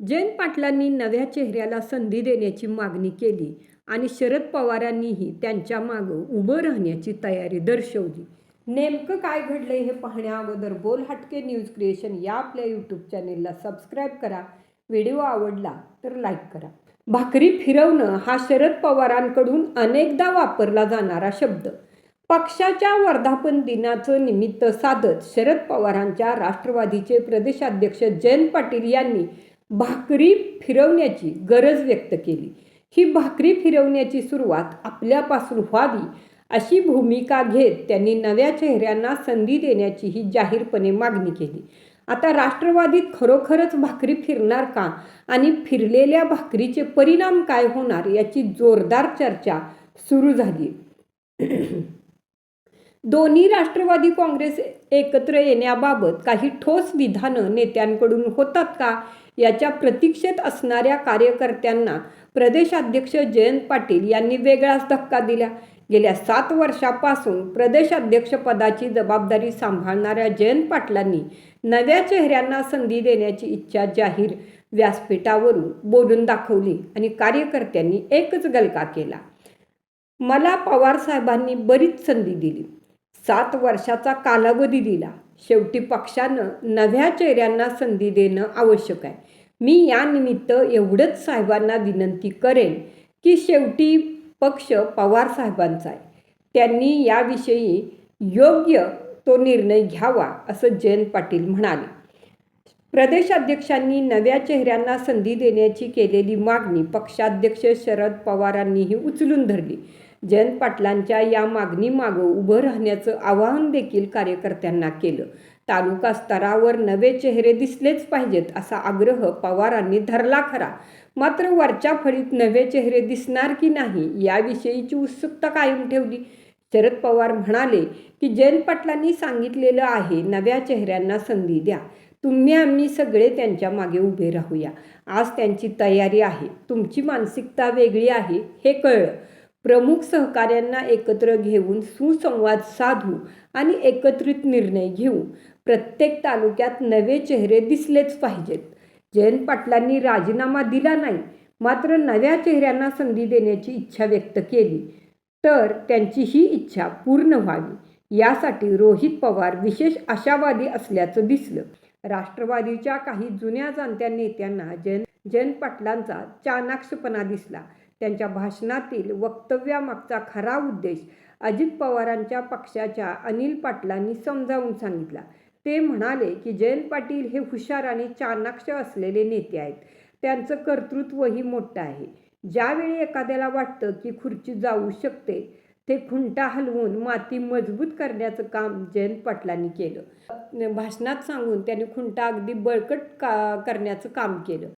जयंत पाटलांनी नव्या चेहऱ्याला संधी देण्याची मागणी केली आणि शरद पवारांनीही त्यांच्या मागं उभं राहण्याची तयारी दर्शवली. नेमकं काय घडलं हे पाहण्या अगोदर बोल हटके न्यूज क्रिएशन या आपल्या यूट्यूब चॅनेलला सबस्क्राईब करा. व्हिडिओ आवडला तर लाईक करा. भाकरी फिरवणं हा शरद पवारांकडून अनेकदा वापरला जाणारा शब्द. पक्षाच्या वर्धापन दिनाचं निमित्त साधत शरद पवारांच्या राष्ट्रवादीचे प्रदेशाध्यक्ष जयंत पाटील यांनी भाकरी फिरवण्याची गरज व्यक्त केली. ही भाकरी फिरवण्याची सुरुवात आपल्यापासून व्हावी अशी भूमिका घेत त्यांनी नव्या चेहऱ्यांना संधी देण्याची ही जाहीरपणे मागणी केली. आता राष्ट्रवादीत खरोखरच भाकरी फिरणार का आणि फिरलेल्या भाकरीचे परिणाम काय होणार याची जोरदार चर्चा सुरू झाली. दोन्ही राष्ट्रवादी काँग्रेस एकत्र येण्याबाबत काही ठोस विधानं नेत्यांकडून होतात का? याच्या प्रतीक्षेत असणाऱ्या कार्यकर्त्यांना प्रदेशाध्यक्ष जयंत पाटील यांनी वेगळाच धक्का दिला. गेल्या सात वर्षापासून प्रदेशाध्यक्षपदाची जबाबदारी सांभाळणाऱ्या जयंत पाटलांनी नव्या चेहऱ्यांना संधी देण्याची इच्छा जाहीर व्यासपीठावरून बोलून दाखवली आणि कार्यकर्त्यांनी एकच गलका केला. मला पवार साहेबांनी बरीच संधी दिली. सात वर्षाचा कालावधी दिला. शेवटी पक्षानं नव्या चेहऱ्यांना संधी देणं आवश्यक आहे. मी यानिमित्त एवढंच साहेबांना विनंती करेन की शेवटी पक्ष पवार साहेबांचा आहे. त्यांनी याविषयी योग्य तो निर्णय घ्यावा असं जयंत पाटील म्हणाले. प्रदेशाध्यक्षांनी नव्या चेहऱ्यांना संधी देण्याची केलेली मागणी पक्षाध्यक्ष शरद पवारांनीही उचलून धरली. जयंत पाटलांच्या या मागणीमागं उभं राहण्याचं आवाहन देखील कार्यकर्त्यांना केलं. तालुका स्तरावर नवे चेहरे दिसलेच पाहिजेत असा आग्रह पवारांनी धरला खरा. मात्र वरच्या फळीत नवे चेहरे दिसणार की नाही याविषयीची उत्सुकता कायम ठेवली. शरद पवार म्हणाले की जयंत पाटलांनी सांगितलेलं आहे नव्या चेहऱ्यांना संधी द्या. तुम्ही आम्ही सगळे त्यांच्या मागे उभे राहूया. आज त्यांची तयारी आहे. तुमची मानसिकता वेगळी आहे हे कळलं. प्रमुख सहकाऱ्यांना एकत्र घेऊन सुसंवाद साधू आणि एकत्रित निर्णय घेऊ. प्रत्येक तालुक्यात नवे चेहरे दिसलेच पाहिजेत. जयंत पाटलांनी राजीनामा दिला नाही मात्र नव्या चेहऱ्यांना संधी देण्याची इच्छा व्यक्त केली. तर त्यांची ही इच्छा पूर्ण व्हावी यासाठी रोहित पवार विशेष आशावादी असल्याचं दिसलं. राष्ट्रवादीच्या काही जुन्या जाणत्या नेत्यांना जयंत जयंत पाटलांचा चाणाक्षपणा दिसला. त्यांच्या भाषणातील वक्तव्यामागचा खरा उद्देश अजित पवारांच्या पक्षाच्या अनिल पाटलांनी समजावून सांगितला. ते म्हणाले की जयंत पाटील हे हुशार आणि चाणाक्ष असलेले नेते आहेत. त्यांचं कर्तृत्वही मोठं आहे. ज्यावेळी एखाद्याला वाटतं की खुर्ची जाऊ शकते ते खुंटा हलवून माती मजबूत करण्याचं काम जयंत पाटलांनी केलं. भाषणात सांगून त्यांनी खुंटा अगदी बळकट का करण्याचं काम केलं.